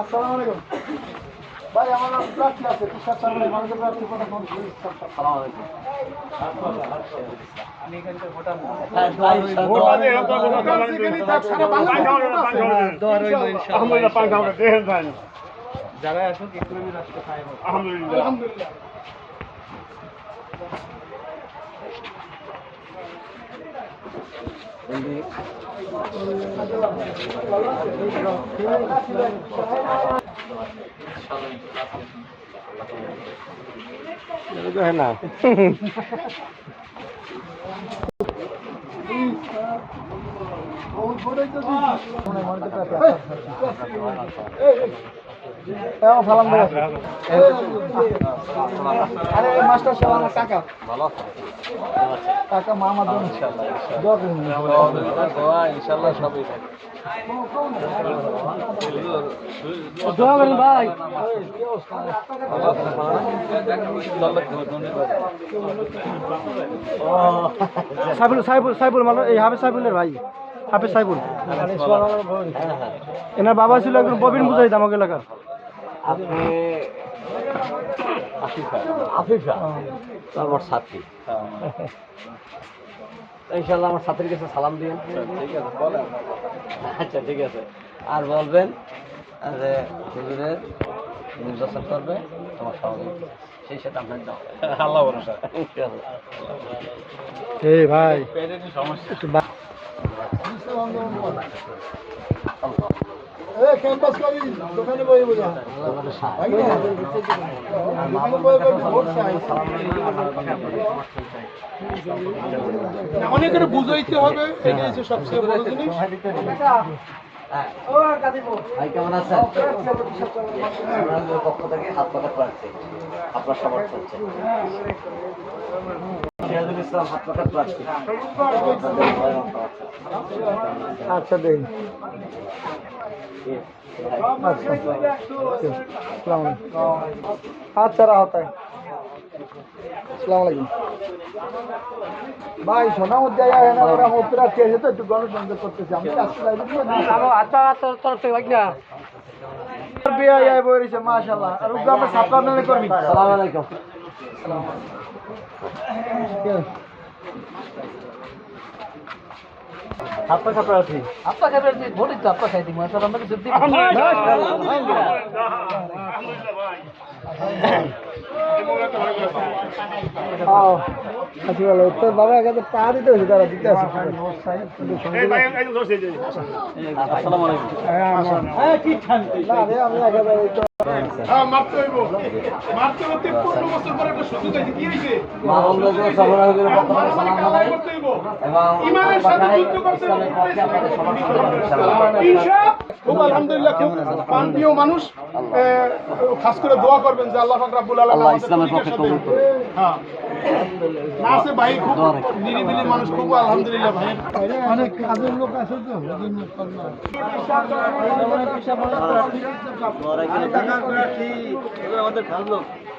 আসসালামু আলাইকুম। ভাই আমার নাম প্রার্থী আছে। তুষার সামনে মানুষের প্রার্থী কথা ফোন করি যেখানে থাক, সারা বাংলাদেশে আলহামদুলিল্লাহ পান খাওয়া দেখেন ভাই যারা আসুক রাষ্ট্র আলহামদুলিল্লাহ আলহামদুলিল্লাহ। না সালাম দেয় আরে মাস্টার সাহেব আমার কাকা। কাকা মা আমার জন্য দোয়া করুন। দোয়া করেন ভাই। সাইবুল সাইবুল সাইবুল মানে এই হাফেজ সাইবুলের ভাই। হাফেজ সাইবুল এনার বাবা ছিল একজন ববিন বুঝাই দাম এলাকার। আপনি আফিফা। আমার সাথী। ইনশাল্লাহ আমার সাথীর কাছে সালাম দিন ঠিক আছে বলেন। আচ্ছা ঠিক আছে। আর বলবেন যে হুজুরের নির্বাচন করবে তোমার সহযোগী। সেই সাথে আপনার দাও আল্লাহ ভরসা। এই ভাই। এই ক্যাম্পাস করি দোকানে বই বোঝা দোকানে বই বই ভোট চাই অনেকের বুঝাইতে হবে এটাই হচ্ছে সবচেয়ে বড় জিনিস। ভাই কেমন আছেন? পক্ষ থেকে হাত পাকা প্রার্থী আপনার সিরাজুল ইসলাম হাত আচ্ছা দেই আসসালামু আলাইকুম। আচ্ছা রাহত है আসসালামু আলাইকুম ভাই সোনা মধ্যে আয়া না ওরা মোতরা চেয়েছে তো একটু গণতন্ত্র করতেছে আমি চাই আচ্ছা আচ্ছা তরফ থেকে ভাই না বিয়া আয়া বইছে মাশাআল্লাহ আর উগা আমরা সাপলা নামে করবি সালাম আলাইকুম আপা খাবার আছে। আপা খাবার আছে ভোটই তো আপা খাই দিই আচ্ছা বাবা পা দিতে হয়েছে তারা দিতে আছে আসসালামু আলাইকুম হ্যাঁ কি ঠান্ডা না রে আমি হ্যাঁ খুব আলহামদুলিল্লাহ খুব মানুষ খাস করে দোয়া করবেন যে আল্লাহ পাক রাব্বুল আলামিন আল্লাহ ইসলামের পক্ষে কবুল। হ্যাঁ। না আছে ভাই খুব নিরিবিলি মানুষ খুব আলহামদুলিল্লাহ ভাই। অনেক কাজের লোক আছে তো এই ভালো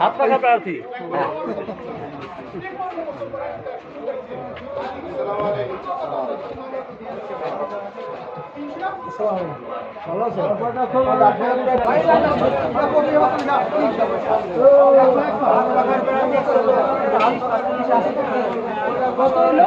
হাত প্রার্থী কত হলো